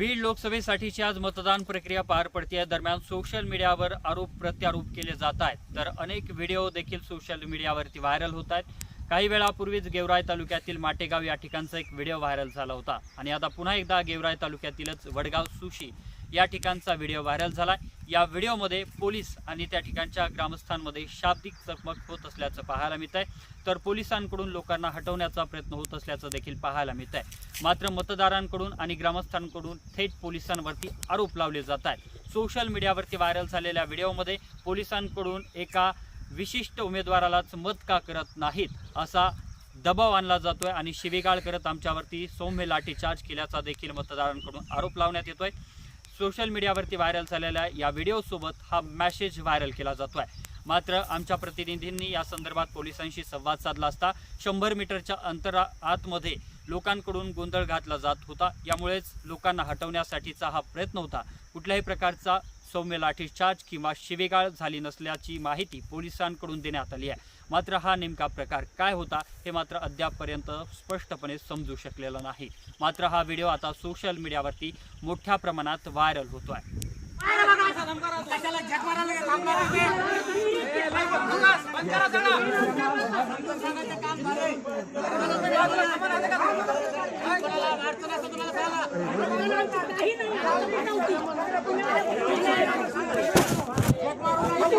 बीड लोकसभेसाठीची आज मतदान प्रक्रिया पार पडते दरम्यान सोशल मीडियावर आरोप प्रत्यारोप केले जात आहेत. तर अनेक व्हिडिओ देखील सोशल मीडियावरती व्हायरल होत आहेत. काही वेळापूर्वीच गेवराय तालुक्यातील माटेगाव या ठिकाणचा एक व्हिडिओ व्हायरल झाला होता. आणि आता पुन्हा एकदा गेवराय तालुक्यातीलच वडगाव सुशी या ठिकाणचा व्हिडिओ व्हायरल झाला या व्हिडिओमध्ये पोलीस आणि त्या ठिकाणच्या ग्रामस्थांमध्ये शाब्दिक चकमक होत असल्याचं पाहायला मिळत आहे तर पोलिसांकडून लोकांना हटवण्याचा प्रयत्न होत असल्याचं देखील पाहायला मिळत आहे मात्र मतदारांकडून आणि ग्रामस्थांकडून थेट पोलिसांवरती आरोप लावले जात आहेत सोशल मीडियावरती व्हायरल झालेल्या व्हिडिओमध्ये पोलिसांकडून एका विशिष्ट उमेदवारालाच मत का करत नाहीत असा दबाव आणला जातो आहे आणि शिवीगाळ करत आमच्यावरती सौम्य लाठीचार्ज केल्याचा देखील मतदारांकडून आरोप लावण्यात येतो आहे सोशल मीडियावरती व्हायरल झालेल्या या व्हिडिओसोबत हा मॅसेज व्हायरल केला जातो आहे मात्र आमच्या प्रतिनिधींनी या संदर्भात पोलिसांशी संवाद साधला असता शंभर मीटरच्या अंतरा आतमध्ये लोकांकडून गोंधळ घातला जात होता. यामुळेच लोकांना हटवण्यासाठीचा हा प्रयत्न होता. कुठल्याही प्रकारचा सौम्य लाठीचार्ज किंवा शिवेगाळ झाली नसल्याची माहिती पोलिसांकडून देण्यात आली आहे. मात्र हा नेमका प्रकार काय होता हे मात्र अद्यापपर्यंत स्पष्टपणे समजू शकलेलं नाही. मात्र हा व्हिडिओ आता सोशल मीडियावरती मोठ्या प्रमाणात व्हायरल होतो आहे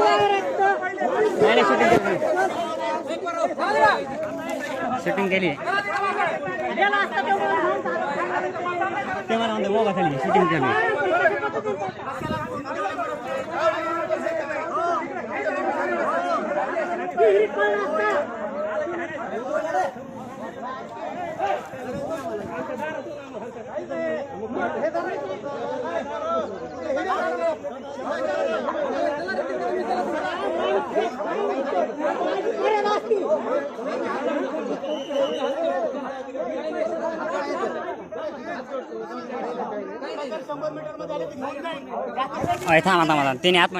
होतोय शूटिंग केली ते मला म्हणते मोगा खाली शूटिंग केली थांबा थांबा तिने आत